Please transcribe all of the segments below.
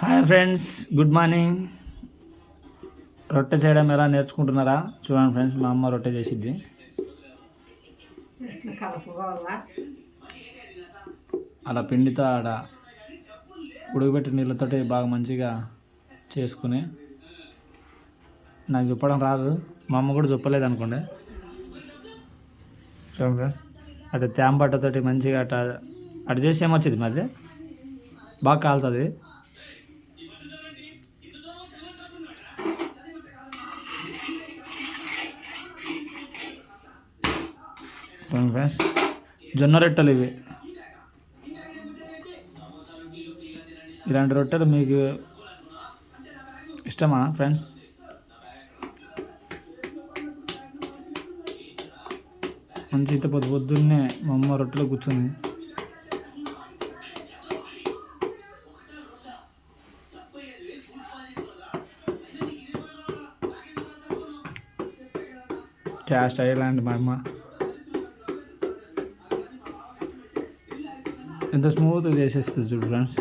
Hi friends good morning రొట్టె చేయడం ఎలా నేర్చుకుంటున్నారా? చూడండి ఫ్రెండ్స్ మా అమ్మ రొట్టె చేసిద్ది. అలా పిండితో ఆడ ఉడకబెట్టిన నీళ్ళతోటి బాగా మంచిగా చేసుకుని నాకు చెప్పడం రాదు. మా అమ్మ కూడా చెప్పలేదు అనుకోండి. చూడండి ఫ్రెండ్స్ అటు తేంబట్టతోటి మంచిగా అట అటు చేసి ఏమొచ్చింది మధ్య బాగా కాలుతుంది. చూడండి ఫ్రెండ్స్. జొన్న రొట్టెలు ఇవి. ఇలాంటి రొట్టెలు మీకు ఇష్టమా ఫ్రెండ్స్? మంచి అయితే పొద్దు పొద్దున్నే మా అమ్మ రొట్టెలో కూర్చుంది. క్యాస్ట్ అయ్యేలాంటి మా అమ్మ. ఎంత స్మూత్గా చేసేస్తుంది చూడు ఫ్రెండ్స్.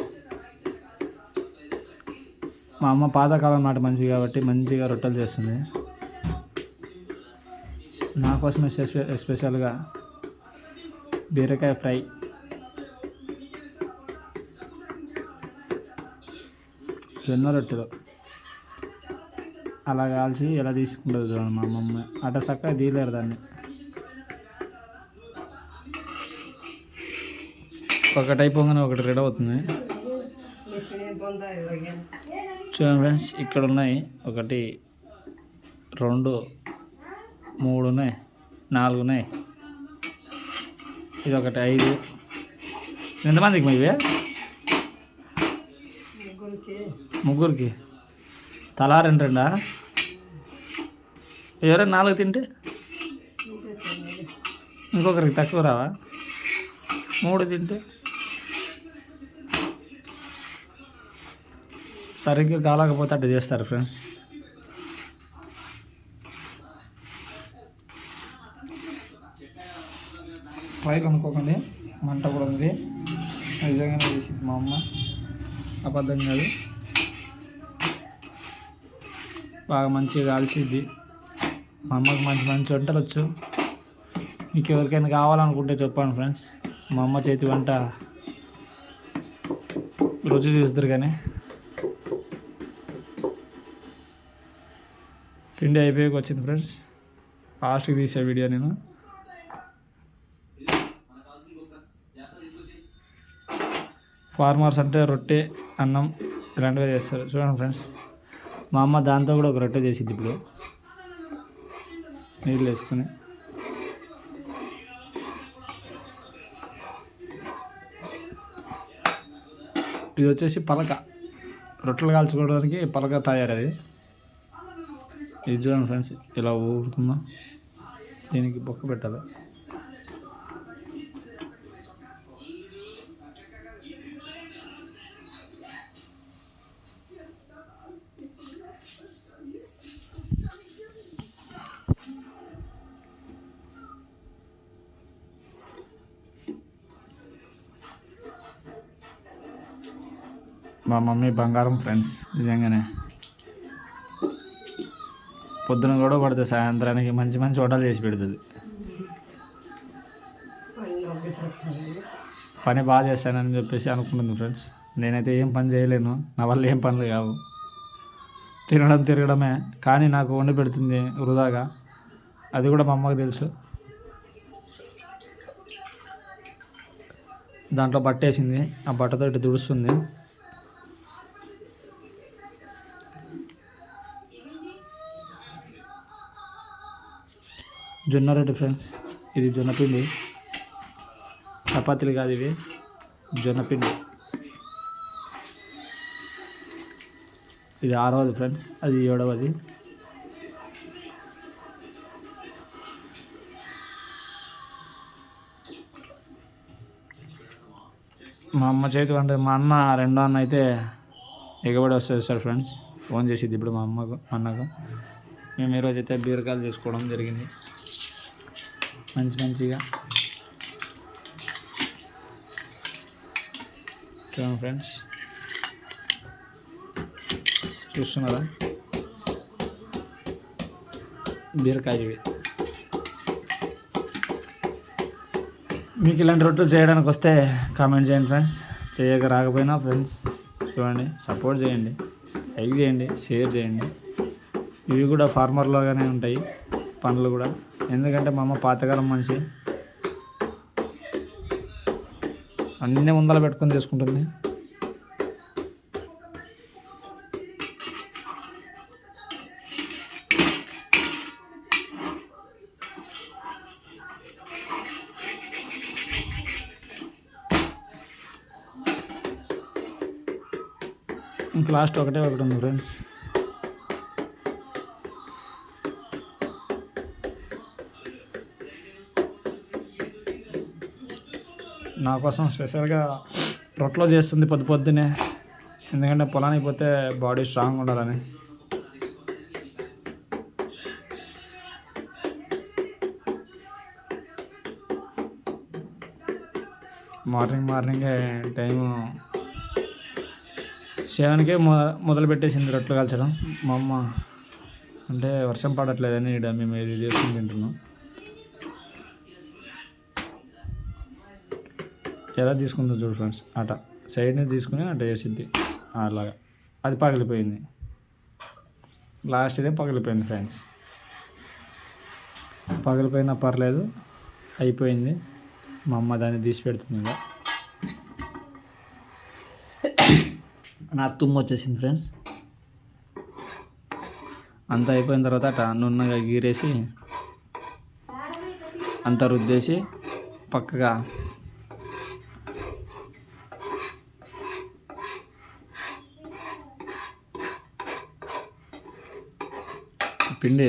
మా అమ్మ పాతకాలం నాటి మంచి కాబట్టి మంచిగా రొట్టెలు చేస్తుంది. నా కోసం ఎస్పెషల్గా స్పెషల్గా బీరకాయ ఫ్రై. జొన్న రొట్టెలు. అలా కాల్చి ఎలా తీసుకుంటుంది చూడండి మా అమ్మమ్మ. అట చక్కగా తీయలేరు దాన్ని. ఒకటి అయిపోగానే ఒకటి రెడీ అవుతుంది. చూడండి ఫ్రెండ్స్ ఇక్కడ ఉన్నాయి. ఒకటి రెండు మూడు ఉన్నాయి. నాలుగు ఉన్నాయి. ఇది ఒకటి ఐదు. ఎంతమందికి మీ ఇవే? ముగ్గురికి. తలా రెండు రెండా? ఎవరైనా నాలుగు తింటే? ఇంకొకరికి తక్కువ రావా? మూడు తింటే? సరిగ్గా కాలకపోతే అట్లా చేస్తారు ఫ్రెండ్స్ పై అనుకోకండి మంట కూడా ఉంది. నిజంగానే చేసింది మా అమ్మ. అబద్ధం కాదు. బాగా మంచిగా కాల్చిద్ది. మా అమ్మకి మంచి మంచి వంటలు వచ్చు. మీకు ఎవరికైనా కావాలనుకుంటే చెప్పండి ఫ్రెండ్స్ మా అమ్మ చేతి వంట రుచి చూస్తారు కానీ. పిండి అయిపోయాక వచ్చింది ఫ్రెండ్స్. ఫాస్ట్గా తీసే వీడియో నేను. ఫార్మర్స్ అంటే రొట్టె అన్నం ఇలాంటివి చేస్తారు. చూడండి ఫ్రెండ్స్. మా అమ్మ దాంతో కూడా ఒక రొట్టె చేసిద్ది ఇప్పుడు. నీళ్ళు వేసుకుని. ఇది వచ్చేసి పలక. రొట్టెలు కాల్చుకోవడానికి పలక తయారది. ఇది చూడండి ఫ్రెండ్స్ ఇలా ఊరుతుందో దీనికి బొక్క పెట్టాలి? మా మమ్మీ బంగారం ఫ్రెండ్స్ నిజంగానే. పొద్దున కూడా పడుతుంది సాయంత్రానికి మంచి మంచి వంటలు చేసి పెడుతుంది. పని బాగా చేస్తానని చెప్పేసి అనుకుంటుంది ఫ్రెండ్స్. నేనైతే ఏం పని చేయలేను నా వల్ల ఏం పనులు కావు. తినడం తిరగడమే కానీ నాకు వండి పెడుతుంది వృధాగా. అది కూడా మా అమ్మకు తెలుసు. దాంట్లో బట్ట వేసింది ఆ బట్టతో ఇటు తుడుస్తుంది. జొన్న రొట్టె ఫ్రెండ్స్ ఇది జొన్న పిండి చపాతీలు కాదు ఇవి. జొన్న పిండి ఇది ఆరవది ఫ్రెండ్స్ అది ఏడవది. మా అమ్మ చేతి వంట మా అన్న రెండో అన్న అయితే ఎగబడి వస్తుంది సార్ ఫ్రెండ్స్ ఫోన్ చేసింది ఇప్పుడు మా అమ్మకు మా అన్నకు. మేము ఈరోజు అయితే బీరకాయలు చేసుకోవడం జరిగింది. మంచి మంచిగా. చూడండి ఫ్రెండ్స్. చూస్తున్నారా? బీరకాయ ఇవి మీకు ఇలాంటి రొట్టెలు చేయడానికి వస్తే కామెంట్ చేయండి ఫ్రెండ్స్. చేయక రాకపోయినా ఫ్రెండ్స్ చూడండి. సపోర్ట్ చేయండి. లైక్ చేయండి. షేర్ చేయండి. ఇవి కూడా ఫార్మర్లోగానే ఉంటాయి. పండ్లు కూడా. ఎందుకంటే మా అమ్మ పాతకాలం మనిషి. అన్నీ ముందర పెట్టుకొని తీసుకుంటుంది ఇంక లాస్ట్ ఒకటే ఒకటి ఉంది ఫ్రెండ్స్. నా కోసం స్పెషల్గా రొట్టెలో చేస్తుంది పొద్దు పొద్దునే. ఎందుకంటే పొలానికి పోతే బాడీ స్ట్రాంగ్ ఉండాలని. మార్నింగ్ మార్నింగే టైము సెవెన్కే మొ మొదలు పెట్టేసింది రొట్టెలు కాల్చడం. మా అమ్మ అంటే వర్షం పడట్లేదని ఇక్కడ మేము ఇది చేసుకుని తింటున్నాం. ఎలా తీసుకుందో చూడు ఫ్రెండ్స్. అట సైడ్ని తీసుకుని అట వేసిద్ది. అలాగా. అది పగిలిపోయింది. లాస్ట్ ఇదే పగిలిపోయింది ఫ్రెండ్స్. పగిలిపోయినా పర్లేదు అయిపోయింది. మా అమ్మ దాన్ని తీసి పెడుతుంది ఇంకా నా తుమ్ము వచ్చేసింది ఫ్రెండ్స్. అంతా అయిపోయిన తర్వాత అట నున్నగా గీరేసి అంతా రుద్దేసి పక్కగా పిండి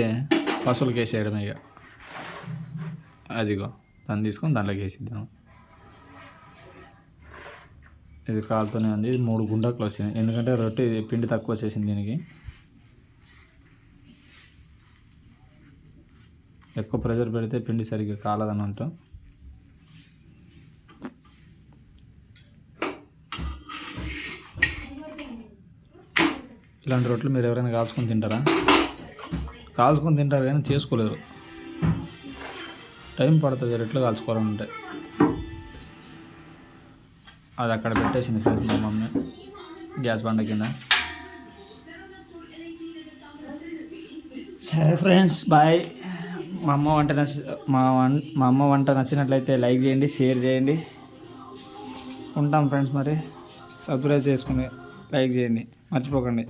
పశువులకి వేసేయడమే ఇక. అదిగో దాన్ని తీసుకొని దాంట్లోకి వేసిద్దాం ఇది కాలుతూనే ఉంది ఇది మూడు గుండాకులు వచ్చినాయి. ఎందుకంటే రొట్టె పిండి తక్కువ వచ్చేసింది దీనికి. ఎక్కువ ప్రెషర్ పెడితే పిండి సరిగ్గా కాలదని అంటాం. ఇలాంటి రొట్టెలు మీరు ఎవరైనా కాల్చుకొని తింటారా? కాల్చుకొని తింటారు కానీ చేసుకోలేరు. టైం పడుతుంది రొట్టెలు కాల్చుకోవాలంటే. అది అక్కడ పెట్టేసింది ఫ్రెండ్స్ మా మమ్మీ. గ్యాస్ బండ కింద. సరే ఫ్రెండ్స్ బాయ్. మా అమ్మ వంట నచ్చి మా వం మా అమ్మ వంట నచ్చినట్లయితే లైక్ చేయండి షేర్ చేయండి. ఉంటాం ఫ్రెండ్స్ మరి. సబ్స్క్రైబ్ చేసుకుని లైక్ చేయండి. మర్చిపోకండి.